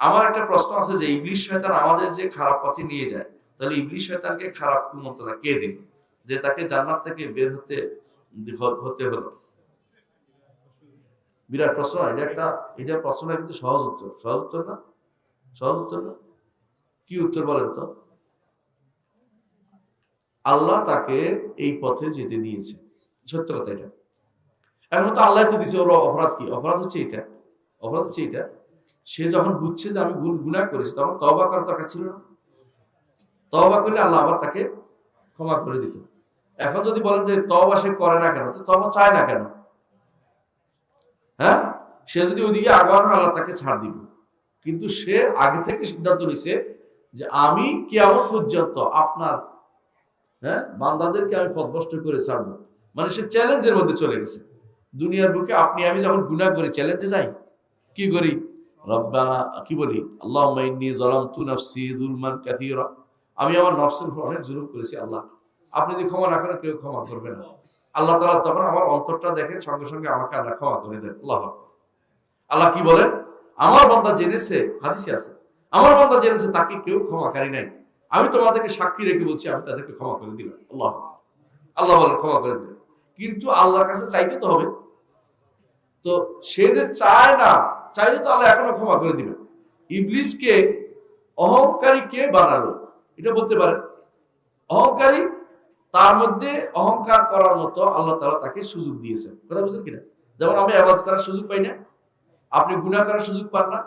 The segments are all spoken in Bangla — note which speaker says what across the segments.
Speaker 1: আমার একটা প্রশ্ন আছে যে ইবলিশ শয়তান আমাদের যে খারাপ পথে নিয়ে যায়, তাহলে ইবলিশ শয়তানকে খারাপ মন্তরা কে দিল? যে তাকে জান্নাত থেকে বের হতে হতে হলো। বিরাট প্রশ্ন, এটা একটা, এটা প্রশ্নটা কিন্তু সহজ উত্তর। সহজ উত্তর না? সহজ উত্তর না? কি উত্তর বলেন তো? আল্লাহ তাকে এই পথে যেতে দিয়েছে। সত্য কথা এটা। এখন তো আল্লাহ তো দিছে ওর অপরাধ কি? অপরাধ হচ্ছে এটা। অপরাধ হচ্ছে এটা। সে যখন বুঝছে যে আমি গুণ গুণা করেছি, তখন তবা করার দরকার ছিল না? তবা করলে আল্লাহ আবার তাকে ক্ষমা করে দিত। এখন যদি বলেন যে তবা সে করে না কেন, তো তবা চায় না কেন? হ্যাঁ? সে যদি ওইদিকে আগানো আল্লাহ তাকে ছাড় দিব। কিন্তু সে আগে থেকে সিদ্ধান্ত নিছে যে আমি কেমন পর্যন্ত আপনার হ্যাঁ বান্দাদেরকে আমি পথভ্রষ্ট করে ছাড়বো। মানে সে চ্যালেঞ্জের মধ্যে চলে গেছে। দুনিয়ার বুকে আপনি, আমি যখন গুণা করি চ্যালেঞ্জে যাই? কি করি? রব্বানা, কি বলি? আল্লাহ মাইন্নি জলাম তু আমি আমার নফসের উপর অনেক জুলুম করেছি, আল্লাহ। আপনি যদি ক্ষমা না করেন, কেউ ক্ষমা করবে না। আল্লাহ তালা তখন আমার অন্তরটা দেখেন, সঙ্গে সঙ্গে আমাকে আল্লাহ ক্ষমা করে দেন। আল্লাহ। আল্লাহ কি বলেন? আমার বান্দা জেনেছে, হাদিসে আছে। আমার বান্দা জেনেছে, তাকে কেউ ক্ষমাকারী নাই। আমি তোমাদেরকে সাক্ষী রেখে বলছি, আমি তাদেরকে ক্ষমা করে দিলাম। আল্লাহ। আল্লাহ বলেন, ক্ষমা করে দিলেন কিন্তু আল্লাহর কাছে চাইতে তো হবে। তো সে যে চায় না চাইলে তো আল্লাহ এখনও ক্ষমা করে দিবেন। ইবলিসকে অহংকারী কে বানালো? এটা বলতে পারেন অহংকারী, তার মধ্যে অহংকার করার মতো আল্লাহ তালা তাকে সুযোগ দিয়েছেন। কথা বুঝলেন কিনা? যেমন আমি আবাদ করার সুযোগ পাই না, আপনি গুণা করার সুযোগ পান না,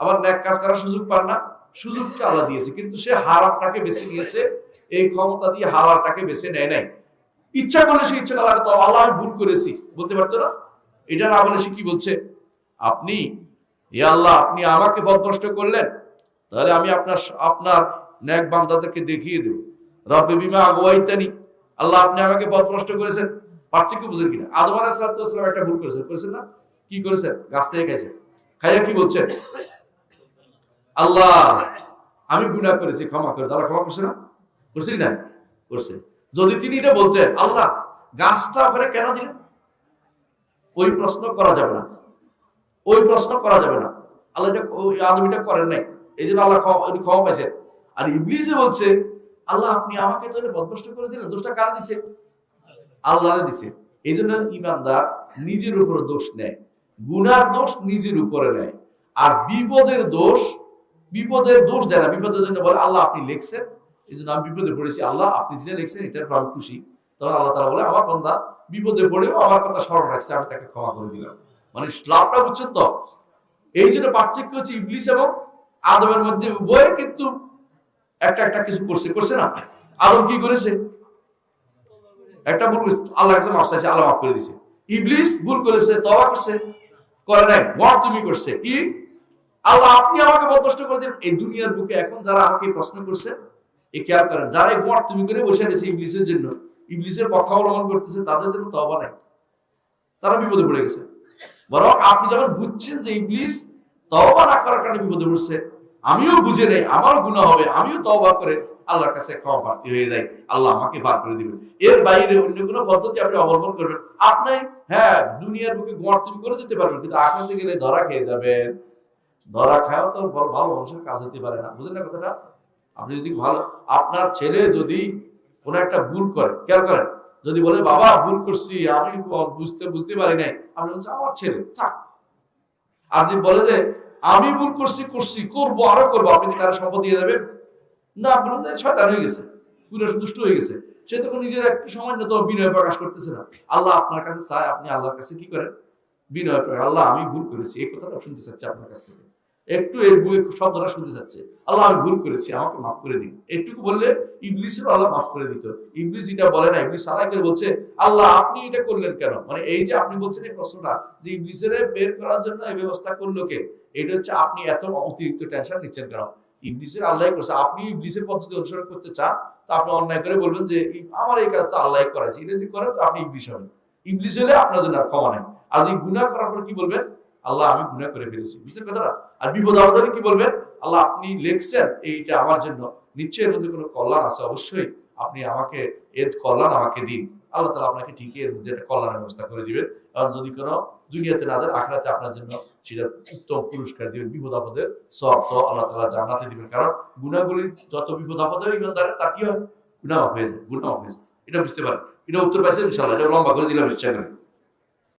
Speaker 1: আবার ন্যাক কাজ করার সুযোগ পান না, সুযোগটা আল্লাহ দিয়েছে। কিন্তু সে হারামটাকে বেছে নিয়েছে, এই ক্ষমতা দিয়ে হারামটাকে বেছে নেয় নাই। ইচ্ছা করলে সে ইচ্ছা আল্লাহ তো আল্লাহ ভুল করেছি। বলতে পারতো না? এটা না বলে সে কি বলছে? আপনি এ আল্লাহ, আপনি আমাকে পথভ্রষ্ট করলেন, তাহলে আমি আপনার আপনার ন্যাক বান্দাদেরকে দেখিয়ে দেব। রব্বে বিমা আগুয়াইতানি, আল্লাহ আপনি আমাকে পথভ্রষ্ট করেছেন। পার্থক্য বুঝেন কিনা? আদম আলাহিসাল্লাম একটা ভুল করেছেন। করেছেন না? কি করেছেন? গাছ থেকে খাইছেন। খাইয়া কি বলছেন? আল্লাহ, আমি গুণা করেছি, ক্ষমা করে। তারা ক্ষমা করছে না? করছে না? করছে। যদি তিনি এটা বলতেন, আল্লাহ, গাছটা ওখানে কেন দিলেন? ওই প্রশ্ন করা যাবে না। ওই প্রশ্ন করা যাবে না। আল্লাহ এটা ওই আদমিটা করেন নাই। এই জন্য আল্লাহ ক্ষমা পাইছেন। আর ইবলিসে বলছে, আল্লাহ, আপনি আমাকে তো বদভস্ত করে দিলেন। দোষটা কার দিছে? আল্লাহ দিছে। এই জন্য ইমানদার নিজের উপর দোষ নেয়। গুনার দোষ নিজের উপরে নেয়। আর বিপদের দোষ বিপদের দোষ দেয় না। বিপদের জন্য বলে, আল্লাহ, আপনি লিখছেন। এই জন্য আমি বিপদে পড়েছি। আল্লাহ, আপনি যেটা লিখছেন, এটার আমি খুশি। তখন আল্লাহ তারা বলে, আমার বন্ধা বিপদে পড়েও আমার কথা স্মরণ রাখছে। আমি তাকে ক্ষমা করে দিলাম। মানে লাভটা বুঝছেন তো? এই জন্য পার্থক্য হচ্ছে ইংলিশ এবং আদমের মধ্যে উভয় কিন্তু একটা একটা কিছু করছে। করছে না? আদম কি করেছে? একটা ভুল করেছে। আল্লাহ কাছে মাফ চাইছে, আল্লাহ মাফ করে দিছে ইবলিস ভুল করেছে তবা করছে, করে নাই, মর তুমি করছে। কি? আল্লাহ আপনি আমাকে বদষ্ট করে দিন এই দুনিয়ার বুকে এখন যারা আমাকে প্রশ্ন করছে, এ খেয়াল করেন, যারা এই মর তুমি করে বসে রয়েছে ইংলিশের জন্য ইংলিশের পক্ষ অবলম্বন করতেছে, তাদের জন্য তবা নাই। তারা বিপদে পড়ে গেছে। বরং আপনি যখন বুঝছেন যে ইংলিশ তবা না করার কারণে বিপদে পড়ছে, আমিও বুঝে নেই আমারও গুণা হবে, আমিও তবা করে আল্লাহর কাছে ক্ষমা প্রার্থী হয়ে যাই, আল্লাহ আমাকে বার করে দিবেন। এর বাইরে অন্য কোনো পদ্ধতি আপনি অবলম্বন করবেন? আপনি হ্যাঁ দুনিয়ার বুকে গোয়ার তুমি করে যেতে পারবেন, কিন্তু আকাশে গেলে ধরা খেয়ে যাবেন। ধরা খাওয়া তো বড় ভালো মানুষের কাজ হতে পারে না, বুঝলেন না কথাটা? আপনি যদি ভালো, আপনার ছেলে যদি কোনো একটা ভুল করে, খেয়াল করেন যদি বলে, বাবা, ভুল করছি, আমি বুঝতে বুঝতে পারি নাই। আপনি বলছেন আমার ছেলে, থাক। যদি বলে যে, আমি ভুল করছি করছি, করব, আরও করব, আপনি কারও সম্পদ দিয়ে যাবেন? না আপনার শয়তান হয়ে গেছে, পুরো দুষ্ট হয়ে গেছে। সে তখন নিজের একটু সামান্য তো বিনয় প্রকাশ করতেছে না। আল্লাহ আপনার কাছে চায়, আপনি আল্লাহর কাছে কি করেন? বিনয় প্রকাশ, আল্লাহ, আমি ভুল করেছি। এই কথাটা শুনতে চাচ্ছি আপনার কাছ থেকে। একটু এর এই শব্দটা শুনতে চাচ্ছে। আল্লাহ, আমি ভুল করেছি, আমাকে মাফ করে দিন। একটুকু বললে ইবলিসের আল্লাহ মাফ করে দিত। ইবলিস এটা বলে না, ইবলিস করে বলছে, আল্লাহ, আপনি এটা করলেন কেন? মানে এই যে আপনি বলছেন এই প্রশ্নটা, যে ইবলিসের বের করার জন্য এই ব্যবস্থা করল কে? এটা হচ্ছে আপনি এত অতিরিক্ত টেনশন নিচ্ছেন কেন? ইবলিসের আল্লাহ করছে। আপনি ইবলিসের পদ্ধতি অনুসরণ করতে চান, তো আপনি অন্যায় করে বলবেন যে আমার এই কাজটা আল্লাহ করাইছে এটা যদি করেন, তো আপনি ইবলিস হবেন। ইবলিস হলে আপনার জন্য আর ক্ষমা নেই। আর যদি গুণা করার পর কি বলবেন? আল্লাহ আমি গুণা করে ফেলেছি বুঝছেন কথাটা আর বিপদ আপদে কি বলবেন? আল্লাহ আপনি লিখছেন, এইটা আমার জন্য। নিশ্চয়ই এর মধ্যে কোনো কল্যাণ আছে? অবশ্যই আপনি আমাকে, এর কল্যাণ আমাকে দিন। আল্লাহ তালা আপনাকে ঠিকই এর মধ্যে একটা কল্যাণের ব্যবস্থা করে দিবেন। কারণ যদি কোনো দুনিয়াতে না দেন আখড়াতে আপনার জন্য সেটা উত্তম পুরস্কার দিবেন, বিপদ আপদের সব তো আল্লাহ তালা জান্নাতে দিবেন। কারণ গুণাগুলি যত বিপদ আপদ হয় ইমানদারের তার কি হয়? গুণা হয়ে যায় গুণা হয়ে যায়। এটা বুঝতে পারেন। এটা উত্তর পাইছেন ইনশাল্লাহ এটা লম্বা করে দিলাম, ইচ্ছা করে।